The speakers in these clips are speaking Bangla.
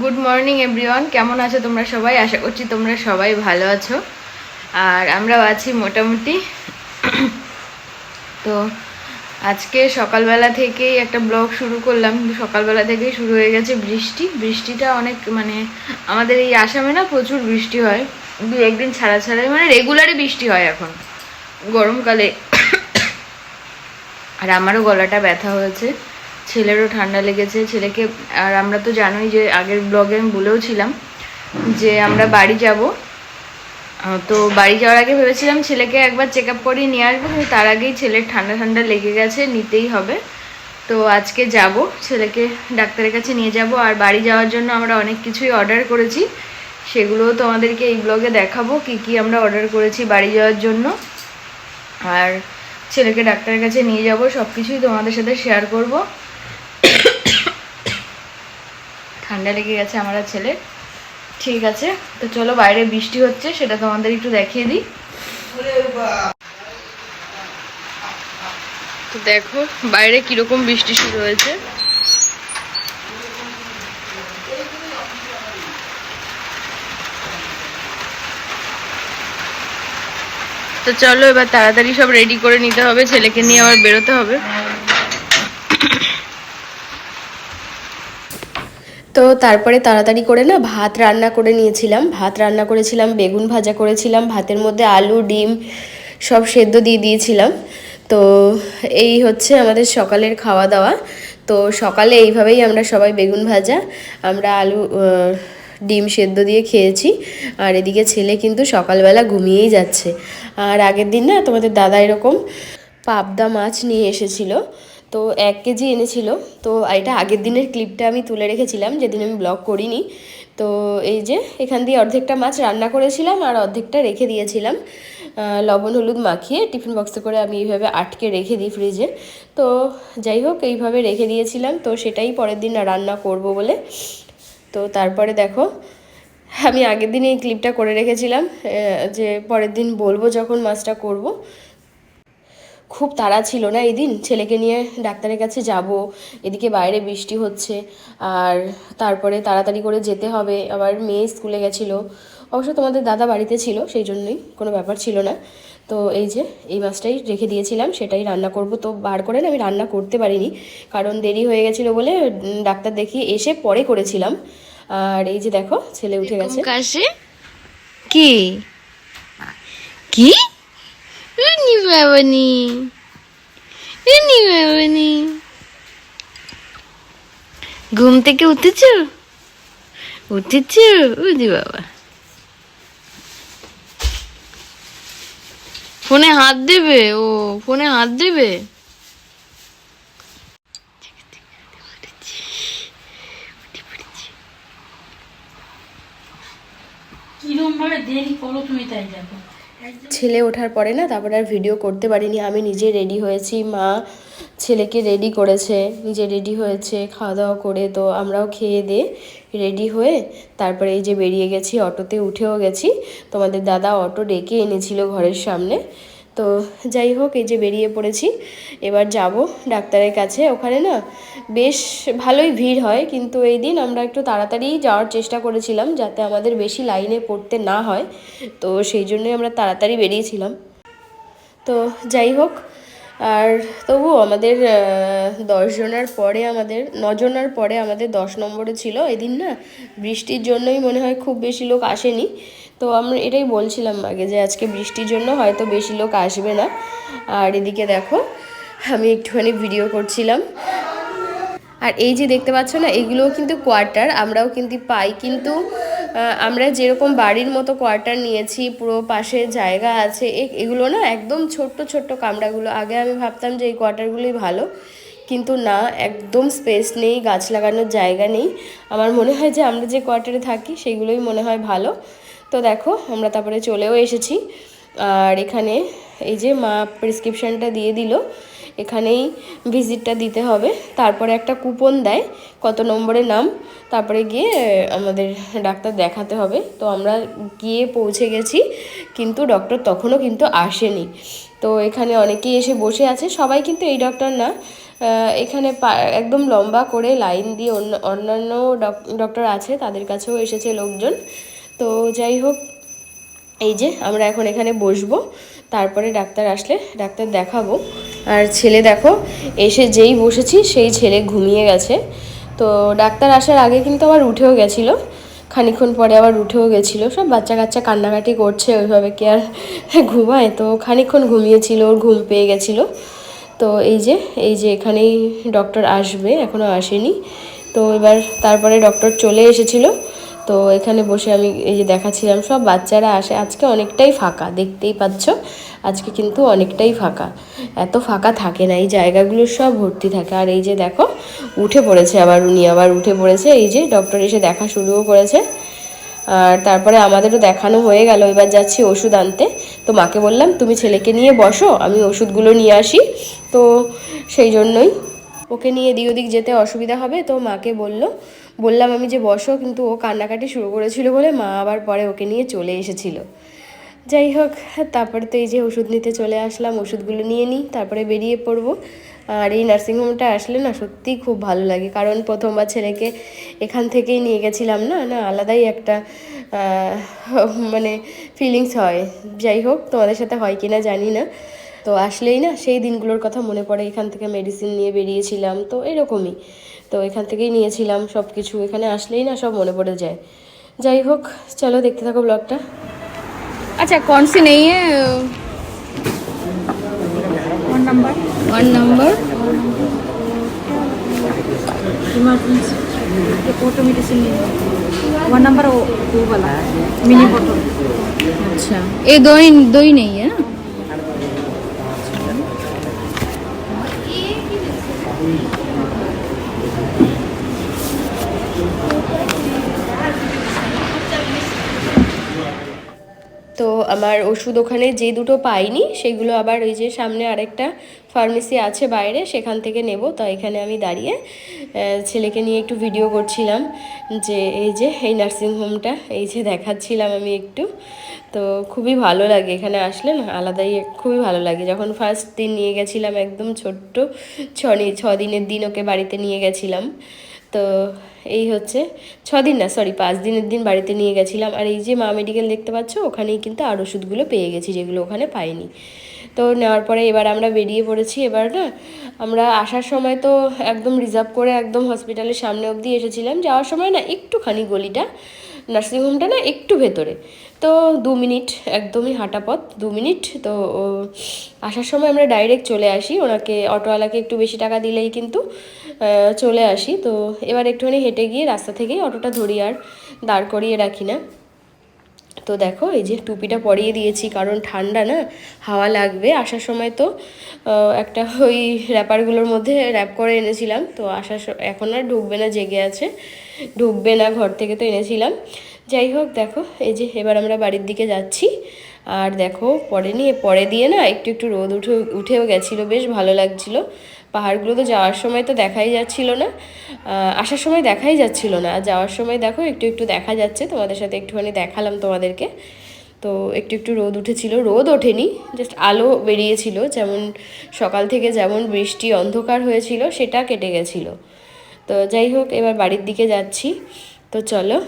গুড মর্নিং এভরিওয়ান কেমন আছো তোমরা সবাই? আশা করছি তোমরা সবাই ভালো আছো। আর আমরাও আছি মোটামুটি। তো আজকে সকালবেলা থেকেই একটা ব্লগ শুরু করলাম। সকালবেলা থেকেই শুরু হয়ে গেছে বৃষ্টি। বৃষ্টিটা অনেক মানে আমাদের এই আসামে না প্রচুর বৃষ্টি হয়। দু একদিন ছাড়া ছাড়াই মানে রেগুলারই বৃষ্টি হয় এখন। গরমকালে। আর আমারও গলাটা ব্যথা হয়েছে। ছেলেরও ঠান্ডা লেগেছে। ছেলেকে, আর আমরা তো জানোই যে আগের ব্লগে আমি বলেও ছিলাম যে আমরা বাড়ি যাব। তো বাড়ি যাওয়ার আগে ভেবেছিলাম ছেলেকে একবার চেক আপ করিয়ে নিয়ে আসব, কিন্তু তার আগেই ছেলের ঠান্ডা ঠান্ডা লেগে গেছে, নিতেই হবে। তো আজকে যাব, ছেলেকে ডাক্তারের কাছে নিয়ে যাব। আর বাড়ি যাওয়ার জন্য আমরা অনেক কিছুই অর্ডার করেছি। সেগুলোও তোমাদেরকে এই ব্লগে দেখাবো, কি কি আমরা অর্ডার করেছি বাড়ি যাওয়ার জন্য। আর ছেলেকে ডাক্তারের কাছে নিয়ে যাব সব কিছুই তোমাদের সাথে শেয়ার করব। ঠান্ডা লেগে গেছে আমার ছেলের। ঠিক আছে, তো চলো বাইরে বৃষ্টি হচ্ছে, সেটা তোমাদের একটু দেখিয়ে দিই। তো দেখো, বাইরে কীরকম বৃষ্টি শুরু হয়েছে। তো চলো এবার তাড়াতাড়ি সব রেডি করে নিতে হবে, ছেলেকে নিয়ে আবার বেরোতে হবে। তো তারপরে তাড়াতাড়ি করে না ভাত রান্না করে নিয়েছিলাম। ভাত রান্না করেছিলাম, বেগুন ভাজা করেছিলাম, ভাতের মধ্যে আলু, ডিম সব সেদ্ধ দিয়ে দিয়েছিলাম। তো এই হচ্ছে আমাদের সকালের খাওয়া দাওয়া তো সকালে এইভাবেই আমরা সবাই বেগুন ভাজা, আমরা আলু ডিম সেদ্ধ দিয়ে খেয়েছি। আর এদিকে ছেলে কিন্তু সকালবেলা ঘুমিয়েই যাচ্ছে। আর আগের দিন না তোমাদের দাদা এরকম পাবদা মাছ নিয়ে এসেছিল। তো এক কেজি এনেছিল। তো এটা আগের দিনের ক্লিপটা আমি তুলে রেখেছিলাম, যেদিন আমি ব্লগ করিনি। তো এই যে, এখান দিয়ে অর্ধেকটা মাছ রান্না করেছিলাম আর অর্ধেকটা রেখে দিয়েছিলাম। লবণ হলুদ মাখিয়ে টিফিন বক্সে করে আমি এইভাবে আটকে রেখে দিই ফ্রিজে তো যাই হোক, এইভাবে রেখে দিয়েছিলাম। তো সেটাই পরের দিন রান্না করব বলে। তো তারপরে দেখো, আমি আগের দিন এই ক্লিপটা করে রেখেছিলাম। যে পরের দিন বলব যখন মাছটা করব। খুব তাড়া ছিল না এই দিন। ছেলেকে নিয়ে ডাক্তারের কাছে যাব এদিকে বাইরে বৃষ্টি হচ্ছে আর তারপরে তাড়াতাড়ি করে যেতে হবে। আবার মেয়ে স্কুলে গেছিল। অবশ্য তোমাদের দাদা বাড়িতে ছিল সেই জন্যই কোনো ব্যাপার ছিল না। তো এই যে এই মাছটাই রেখে দিয়েছিলাম সেটাই রান্না করব। তো বার করে না আমি রান্না করতে পারিনি কারণ দেরি হয়ে গেছিল বলে ডাক্তার দেখিয়ে এসে পরে করেছিলাম। আর এই যে দেখো ছেলে উঠে গেছে। কি? কি? উনি বাবানি ঘুম থেকে উঠেছ? উঠেছ? উদি বাবা। ফোনে হাত দেবে? ও, ফোনে হাত দেবে? কিরম ভাবে দেরি করো তুমি তাই দেখো। ছেলে ওঠার পরে না তারপরে আর ভিডিও করতে পারিনি। আমি নিজে রেডি হয়েছি, মা ছেলেকে রেডি করেছে, নিজে রেডি হয়েছে খাওয়া দাওয়া করে, তো আমরাও খেয়ে দিয়ে রেডি হয়ে তারপরে এই যে বেরিয়ে গেছি, অটোতে উঠেও গেছি। তোমাদের দাদা অটো ডেকে এনেছিল ঘরের সামনে। তো যাই হোক, এই যে বেরিয়ে পড়েছি। এবার যাব ডাক্তারের কাছে। ওখানে না বেশ ভালোই ভিড় হয়, কিন্তু এই দিন আমরা একটু তাড়াতাড়ি যাওয়ার চেষ্টা করেছিলাম যাতে আমাদের বেশি লাইনে পড়তে না হয়। তো সেই জন্যই আমরা তাড়াতাড়ি বেরিয়েছিলাম। তো যাই হোক, আর তবু আমাদের দশজনের পরে আমাদের নজনের পরে আমাদের দশ নম্বরে ছিল। এদিন না বৃষ্টির জন্যই মনে হয় খুব বেশি লোক আসেনি। তো আমরা এটাই বলছিলাম আগে যে আজকে বৃষ্টির জন্য হয়তো বেশি লোক আসবে না। আর এদিকে দেখো, আমি একটুখানি ভিডিও করছিলাম। আর এই যে দেখতে পাচ্ছ না, এগুলোও কিন্তু কোয়ার্টার আমরাও কিন্তু পাই। কিন্তু আমরা যেরকম বাড়ির মতো কোয়ার্টার নিয়েছি, পুরো পাশে জায়গা আছে এগুলো না একদম ছোট্ট ছোট্ট কামরাগুলো। আগে আমি ভাবতাম যে এই কোয়ার্টারগুলোই ভালো। কিন্তু না, একদম স্পেস নেই, গাছ লাগানোর জায়গা নেই। আমার মনে হয় যে আমরা যে কোয়ার্টারে থাকি, সেগুলোই মনে হয় ভালো। তো দেখো, আমরা তারপরে চলেও এসেছি। আর এখানে এই যে মা প্রেসক্রিপশানটা দিয়ে দিল, এখানেই ভিজিটটা দিতে হবে। তারপরে একটা কুপন দেয়, কত নম্বরে নাম, তারপরে গিয়ে আমাদের ডাক্তার দেখাতে হবে। তো আমরা গিয়ে পৌঁছে গেছি, কিন্তু ডক্টর তখনও কিন্তু আসেনি। তো এখানে অনেকেই এসে বসে আছে, সবাই কিন্তু এই ডক্টর না। এখানে একদম লম্বা করে লাইন দিয়ে অন্য, অন্যান্য ডক্টর আছে, তাদের কাছেও এসেছে লোকজন। তো যাই হোক, এই যে আমরা এখন এখানে বসবো, তারপরে ডাক্তার আসলে ডাক্তার দেখাবো। আর ছেলে দেখো, এসে যেই বসেছি সেই ছেলে ঘুমিয়ে গেছে। তো ডাক্তার আসার আগে কিন্তু আবার উঠেও গেছিল, খানিকক্ষণ পরে আবার উঠেও গেছিল। সব বাচ্চা কাচ্চা কান্নাকাটি করছে, ওইভাবে কি আর ঘুমায়? তো খানিকক্ষণ ঘুমিয়েছিল, ওর ঘুম পেয়ে গেছিল। তো এই যে এই যে এখানেই ডক্টর আসবে এখনও আসেনি। তো এবার তারপরে ডক্টর চলে এসেছিল। তো এখানে বসে আমি এই যে দেখাচ্ছিলাম, সব বাচ্চারা আসে। আজকে অনেকটাই ফাঁকা, দেখতেই পাচ্ছ? আজকে কিন্তু অনেকটাই ফাঁকা। এত ফাঁকা থাকে না, এই জায়গাগুলো সব ভর্তি থাকে। আর এই যে দেখো, উঠে পড়েছে আবার উনি, আবার উঠে পড়েছে। এই যে ডক্টর এসে দেখা শুরুও করেছে। আর তারপরে আমাদেরও দেখানো হয়ে গেল, এবার যাচ্ছি ওষুধ আনতে। তো মাকে বললাম, তুমি ছেলেকে নিয়ে বসো, আমি ওষুধগুলো নিয়ে আসি। তো সেই জন্যই ওকে নিয়ে এদিক ওদিক যেতে অসুবিধা হবে। তো মাকে বলল বললাম আমি যে বসো, কিন্তু ও কান্নাকাটি শুরু করেছিল বলে মা আবার পরে ওকে নিয়ে চলে এসেছিল। যাই হোক, তারপরে তো এই যে ওষুধ নিতে চলে আসলাম, ওষুধগুলো নিয়ে নিই, তারপরে বেরিয়ে পড়ব। আর এই নার্সিংহোমটা আসলে না সত্যিই খুব ভালো লাগে, কারণ প্রথমবার ছেলেকে এখান থেকেই নিয়ে গেছিলাম না না আলাদাই একটা মানে ফিলিংস হয়। যাই হোক, তোমাদের সাথে হয় কি না জানি না। তো আসলেই না সেই দিনগুলোর কথা মনে পড়ে এখান থেকে মেডিসিন নিয়ে বেরিয়েছিলাম তো এরকমই তো এখান থেকেই নিয়েছিলাম সব কিছু এখানে আসলেই না সব মনে পড়ে যায় যাই হোক চলো দেখতে থাকো ব্লগটা अच्छा कौन सी नहीं है one number one number emergency ये फोटो मेडिसिन वन नंबर वो वो वाला मिनी बोतल अच्छा ये दो ही दो ही नहीं है ना তো আমার ওষুধ ওখানে যে দুটো পাইনি সেগুলো আবার ওই যে সামনে আরেকটা ফার্মেসি আছে বাইরে, সেখান থেকে নেব। তো এখানে আমি দাঁড়িয়ে ছেলেকে নিয়ে একটু ভিডিও করছিলাম যে, এই যে, এই নার্সিংহোমটা এই যে দেখাচ্ছিলাম আমি একটু। তো খুবই ভালো লাগে এখানে আসলে, না, আলাদাই খুবই ভালো লাগে। যখন ফার্স্ট দিন নিয়ে গেছিলাম একদম ছোট্ট, ছ ছ দিনের দিন ওকে বাড়িতে নিয়ে গেছিলাম। তো এই হচ্ছে, ছ দিন না সরি পাঁচ দিনের দিন বাড়িতে নিয়ে গেছিলাম। আর এই যে মা মেডিকেল দেখতে পাচ্ছ, ওখানেই কিন্তু আর ওষুধগুলো পেয়ে গেছি, যেগুলো ওখানে পাইনি। তো নেওয়ার পরে এবার আমরা বেরিয়ে পড়েছি। এবার না, আমরা আসার সময় তো একদম রিজার্ভ করে একদম হসপিটালের সামনে অবধি এসেছিলাম। যাওয়ার সময় না একটুখানি গলিটা নার্সিংহোমটা না একটু ভেতরে। তো দু মিনিট একদমই হাঁটা পথ, দু মিনিট। তো আসার সময় আমরা ডাইরেক্ট চলে আসি। ওনাকে, অটোওয়ালাকে একটু বেশি টাকা দিলেই কিন্তু চলে আসি। তো এবার একটুখানি হেঁটে গিয়ে রাস্তা থেকেই অটোটা ধরি আর দাঁড় করিয়ে রাখি না। তো দেখো, এই যে টুপিটা পরিয়ে দিয়েছি, কারণ ঠান্ডা না, হাওয়া লাগবে। আসার সময় তো একটা ওই র্যাপারগুলোর মধ্যে র্যাপ করে এনেছিলাম। তো আসার এখন আর ঢুকবে না, জেগে আছে। ঢুকবে না, ঘর থেকে তো এনেছিলাম। যাই হোক, দেখো, এই যে এবার আমরা বাড়ির দিকে যাচ্ছি। আর দেখো, পরে নিয়ে, পরে দিয়ে না একটু একটু রোদ উঠে, উঠেও গেছিল, বেশ ভালো লাগছিল। পাহাড়গুলো তো যাওয়ার সময় তো দেখাই যাচ্ছিল না। আসার সময় দেখাই যাচ্ছিল না। যাওয়ার সময় দেখো, একটু একটু দেখা যাচ্ছে। তোমাদের সাথে একটুখানি দেখালাম তোমাদেরকে। তো একটু একটু রোদ উঠেছিল। রোদ ওঠেনি জাস্ট আলো বেরিয়েছিল। যেমন সকাল থেকে যেমন বৃষ্টি, অন্ধকার হয়েছিল, সেটা কেটে গেছিল। তো যাই হোক, এবার বাড়ির দিকে যাচ্ছি। তো চলো।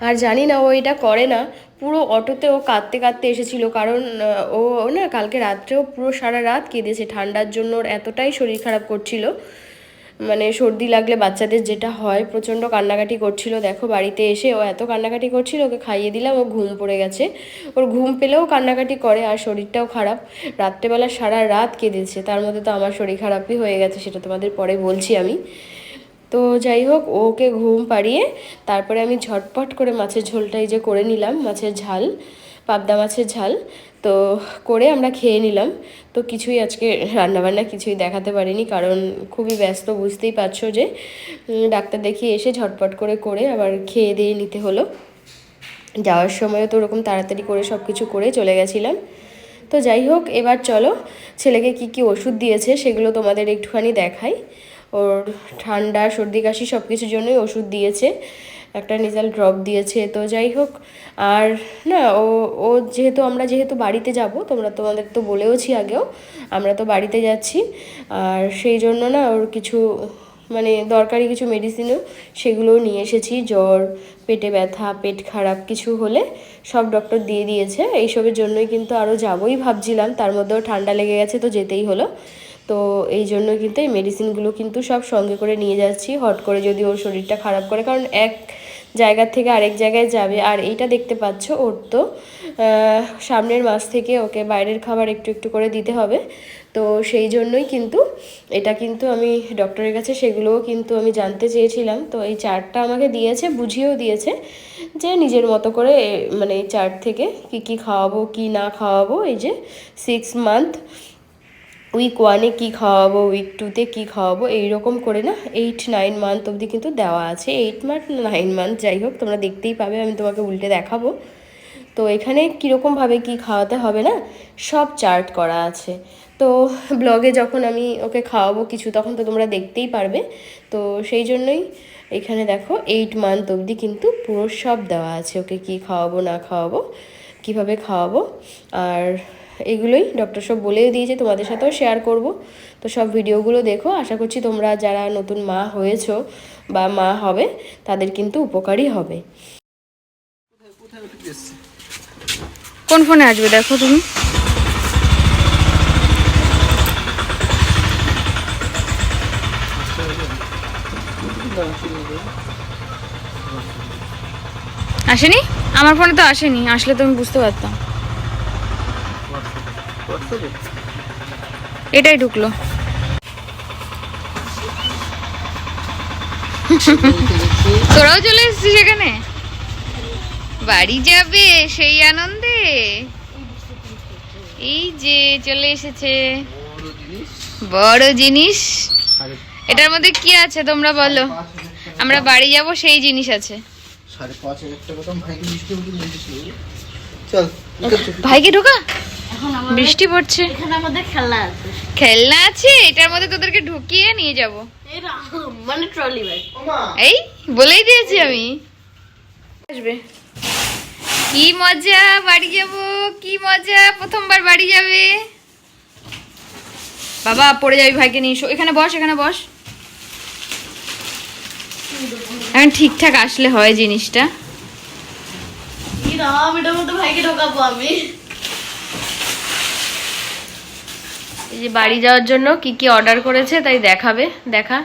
আর জানি না ও এটা করে না। পুরো অটোতে ও কাঁদতে কাঁদতে এসেছিল, কারণ ও না কালকে রাত্রেও পুরো সারা রাত কেঁদেছে, ঠান্ডার জন্য ওর এতটাই শরীর খারাপ করছিল। মানে সর্দি লাগলে বাচ্চাদের যেটা হয়, প্রচণ্ড কান্নাকাটি করছিল। দেখো বাড়িতে এসে ও এত কান্নাকাটি করছিল, ওকে খাইয়ে দিলাম, ও ঘুম পড়ে গেছে। ওর ঘুম পেলেও কান্নাকাটি করে আর শরীরটাও খারাপ। রাত্রেবেলা সারা রাত কেঁদেছে, তার মধ্যে তো আমার শরীর খারাপই হয়ে গেছে, সেটা তোমাদের পরে বলছি আমি। তো যাই হোক ওকে ঘুম পাড়িয়ে তারপরে আমি ঝটপট করে মাছের ঝোলটা এই যে করে নিলাম, মাছের ঝাল, পাবদা মাছের ঝাল। তো করে আমরা খেয়ে নিলাম। তো কিছুই আজকে রান্নাবান্না কিছুই দেখাতে পারিনি, কারণ খুবই ব্যস্ত, বুঝতেই পারছ যে ডাক্তার দেখিয়ে এসে ঝটপট করে করে আবার খেয়ে দিয়ে নিতে হলো। যাওয়ার সময়ও তো ওরকম তাড়াতাড়ি করে সব কিছু করে চলে গেছিলাম। তো যাই হোক এবার চলো, ছেলেকে কি কি ওষুধ দিয়েছে সেগুলো তোমাদের একটুখানি দেখাই। ওর ঠান্ডা, সর্দি, কাশি সব কিছুর জন্যই ওষুধ দিয়েছে। একটা নিজাল ড্রপ দিয়েছে। তো যাই হোক, আর না, ও ও যেহেতু আমরা যেহেতু বাড়িতে যাব, তোমরা তোমাদের তো বলেওছি আগেও, আমরা তো বাড়িতে যাচ্ছি। আর সেই জন্য না, ওর কিছু মানে দরকারি কিছু মেডিসিনও সেগুলোও নিয়ে এসেছি। জ্বর, পেটে ব্যথা, পেট খারাপ কিছু হলে সব ডক্টর দিয়ে দিয়েছে। এইসবের জন্যই কিন্তু আরও যাবোই ভাবছিলাম। তার মধ্যেও ঠান্ডা লেগে গেছে, তো যেতেই হলো। তো এই জন্য কিন্তু এই মেডিসিনগুলো কিন্তু সব সঙ্গে করে নিয়ে যাচ্ছি। হট করে যদি ওর শরীরটা খারাপ করে, কারণ এক জায়গার থেকে আরেক জায়গায় যাবে। আর এইটা দেখতে পাচ্ছ ওর তো সামনের মাস থেকে ওকে বাইরের খাবার একটু একটু করে দিতে হবে। তো সেই জন্যই কিন্তু এটা কিন্তু আমি ডক্টরের কাছে সেগুলোও কিন্তু আমি জানতে চেয়েছিলাম। তো এই চার্টটা আমাকে দিয়েছে, বুঝিয়েও দিয়েছে যে নিজের মতো করে মানে এই চার্ট থেকে কি কি খাওয়াবো, কি না খাওয়াবো, এই যে সিক্স মান্থ উইক ওয়ানে কী খাওয়াবো উইক টুতে কী খাওয়াবো, এইরকম করে না এইট নাইন মান্থ অবধি কিন্তু দেওয়া আছে। এইট মান্থ নাইন মান্থ যাই হোক, তোমরা দেখতেই পাবে, আমি তোমাকে উল্টে দেখাবো। তো এখানে কীরকমভাবে কি খাওয়াতে হবে না, সব চার্ট করা আছে। তো ব্লগে যখন আমি ওকে খাওয়াবো কিছু, তখন তো তোমরা দেখতেই পারবে। তো সেই জন্যই এখানে দেখো এইট মান্থ অবধি কিন্তু পুরো সব দেওয়া আছে, ওকে কি খাওয়াবো, না খাওয়াবো, কীভাবে খাওয়াবো। আর এগুলোই ডক্টর সব বলেই দিয়েছে, তোমাদের সাথেও শেয়ার করব। তো সব ভিডিওগুলো দেখো, আশা করছি তোমরা যারা নতুন মা হয়েছো বা মা হবে, তাদের কিন্তু উপকারী হবে। কোন ফোনে আসবে দেখো তুমি? আসেনি? আমার ফোনে তো আসেনি, আসলে তো আমি বুঝতে পারতাম। এটাই ঢুকলো। তোরাও চলে এসেছিস এখানে? বাড়ি যাবে সেই আনন্দে। এই যে চলে এসেছে। বড় জিনিস। এটার মধ্যে কি আছে তোমরা বলো? আমরা বাড়ি যাব সেই জিনিস আছে। ভাইকে ঢোকা। বৃষ্টি পড়ছে। এখানে আমাদের খেলা আছে। খেলনা আছে? এটার মধ্যে তোদেরকে ঢুকিয়ে নিয়ে যাব। মানে ট্রলি ব্যাগ এই বলেই দিয়েছি আমি। আসবে। কি মজা বাড়ি যাব কি মজা প্রথমবার বাড়ি যাবে। বাবা পড়ে যাবি ভাইকে নিয়ে এসো। এখানে বস এখানে বস। এখন ঠিকঠাক আসলে হয় জিনিসটা। ভাইকে ঢোকাবো আমি এই যে বাড়ি যাওয়ার জন্য কি কি অর্ডার করেছে তাই দেখাবে দেখা।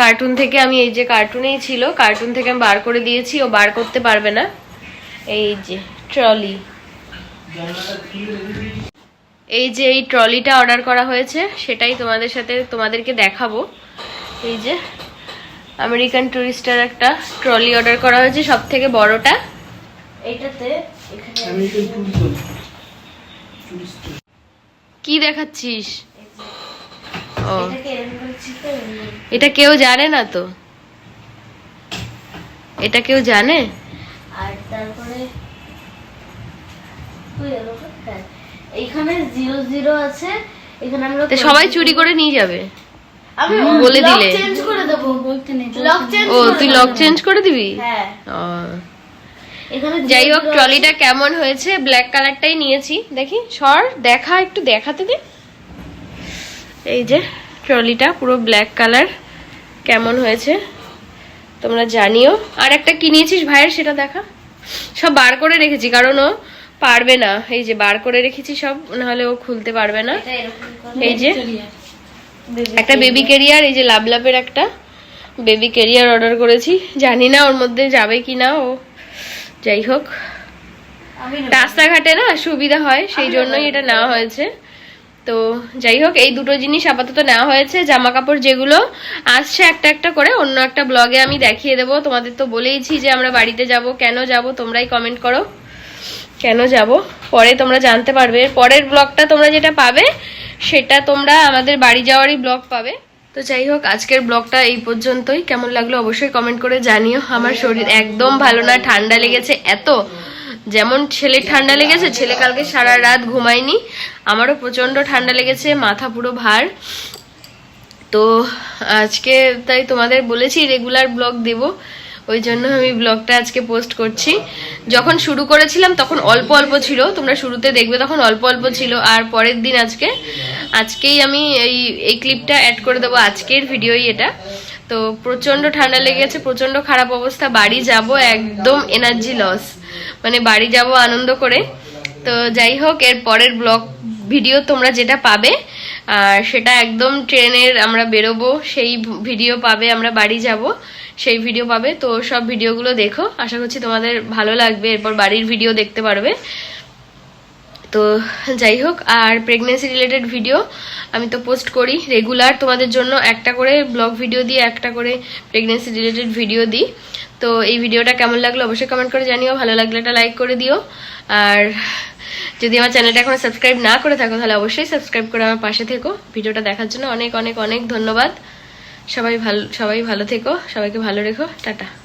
কার্টুন থেকে আমি এই যে কার্টুনেই ছিল কার্টুন থেকে আমি বার করে দিয়েছি ও বার করতে পারবে না। এই যে ট্রলি এই যে এই ট্রলিটা অর্ডার করা হয়েছে সেটাই তোমাদের সাথে তোমাদেরকে দেখাবো। এই যে আমেরিকান টুরিস্টার একটা ট্রলি অর্ডার করা হয়েছে সব থেকে বড়টা। এইটাতে এখানে আমি একটু টুরিজম টুরিস্ট কি দেখাচ্ছিস? ও। এটা কেউ জানে না তো। এটা কেউ জানে? আর তারপরে তুই এরকম এইখানে জিরো জিরো আছে এখানে আমরা সবাই চুরি করে নিয়ে যাবে। আমি বলে দিলে। চেঞ্জ করে দেবো। বলতে নেই লক চেঞ্জ ও তুই লক চেঞ্জ করে দিবি? হ্যাঁ। যাই হোক ট্রলিটা কেমন হয়েছে? ব্ল্যাক কালারটাই নিয়েছি। দেখি সর দেখা একটু দেখাতে দে। এই যে ট্রলিটা পুরো ব্ল্যাক কালার কেমন হয়েছে? তোমরা জানিও। আর একটা কিনেছিস ভাইয়ের সেটা দেখা। সব বার করে রেখেছি কারণ ও পারবে না। এই যে বার করে রেখেছি সব নাহলে ও খুলতে পারবে না। এই যে একটা বেবি ক্যারিয়ার এই যে লাভ লাভের একটা বেবি ক্যারিয়ার অর্ডার করেছি। জানি না ওর মধ্যে যাবে কি না ও। যাই হোক রাস্তাঘাটে না সুবিধা হয় সেই জন্যই এটা নেওয়া হয়েছে। তো যাই হোক এই দুটো জিনিস আপাতত নেওয়া হয়েছে জামা কাপড় যেগুলো আসছে একটা একটা করে অন্য একটা ব্লগে আমি দেখিয়ে দেবো। তোমাদের তো বলেইছি যে আমরা বাড়িতে যাব কেন যাব তোমরাই কমেন্ট করো। কেন যাব? পরে তোমরা জানতে পারবে। পরের ব্লগটা তোমরা যেটা পাবে সেটা তোমরা আমাদের বাড়ি যাওয়ারই ব্লগ পাবে। তো যাই হোক আজকের ব্লগটা এই পর্যন্তই। কেমন লাগল অবশ্যই কমেন্ট করে জানিও। আমার শরীর একদম ভালো না ঠান্ডা লেগেছে এত। যেমন ছেলে ঠান্ডা লেগেছে ছেলে কালকে সারা রাত ঘুমায়নি। আমারও প্রচণ্ড ঠান্ডা লেগেছে মাথা পুরো ভার। তো আজকে তাই তোমাদের বলেছি রেগুলার ব্লগ দেব। ওই জন্য আমি ব্লগটা আজকে পোস্ট করছি। যখন শুরু করেছিলাম তখন অল্প অল্প ছিল, তোমরা শুরুতে দেখবে তখন অল্প অল্প ছিল, আর পরের দিন আজকে, আজকেই আমি এই এই ক্লিপটা অ্যাড করে দেবো, আজকের ভিডিওই এটা। তো প্রচণ্ড ঠান্ডা লেগেছে প্রচণ্ড খারাপ অবস্থা, বাড়ি যাব একদম এনার্জি লস মানে বাড়ি যাব আনন্দ করে। তো যাই হোক, এর পরের ব্লগ ভিডিও তোমরা যেটা পাবে, আর সেটা একদম ট্রেনের আমরা বেরোবো, সেই ভিডিও পাবে, আমরা বাড়ি যাব। সেই ভিডিও পাবে। তো সব ভিডিওগুলো দেখো। আশা করছি তোমাদের ভালো লাগবে। এরপর বাড়ির ভিডিও দেখতে পারবে। তো যাই হোক, আর প্রেগনেন্সি রিলেটেড ভিডিও আমি তো পোস্ট করি রেগুলার তোমাদের জন্য একটা করে ব্লগ ভিডিও দিয়ে একটা করে প্রেগনেন্সি রিলেটেড ভিডিও দিই। তো এই ভিডিওটা কেমন লাগল অবশ্যই কমেন্ট করে জানিও। ভালো লাগলে একটা লাইক করে দিও। আর যদি আমার চ্যানেলটা এখনও সাবস্ক্রাইব না করে থাকো, তাহলে অবশ্যই সাবস্ক্রাইব করে আমার পাশে থেকো। ভিডিওটা দেখার জন্য অনেক অনেক অনেক ধন্যবাদ। সবাই ভালো সবাই ভালো থেকো সবাইকে ভালো রেখো টাটা।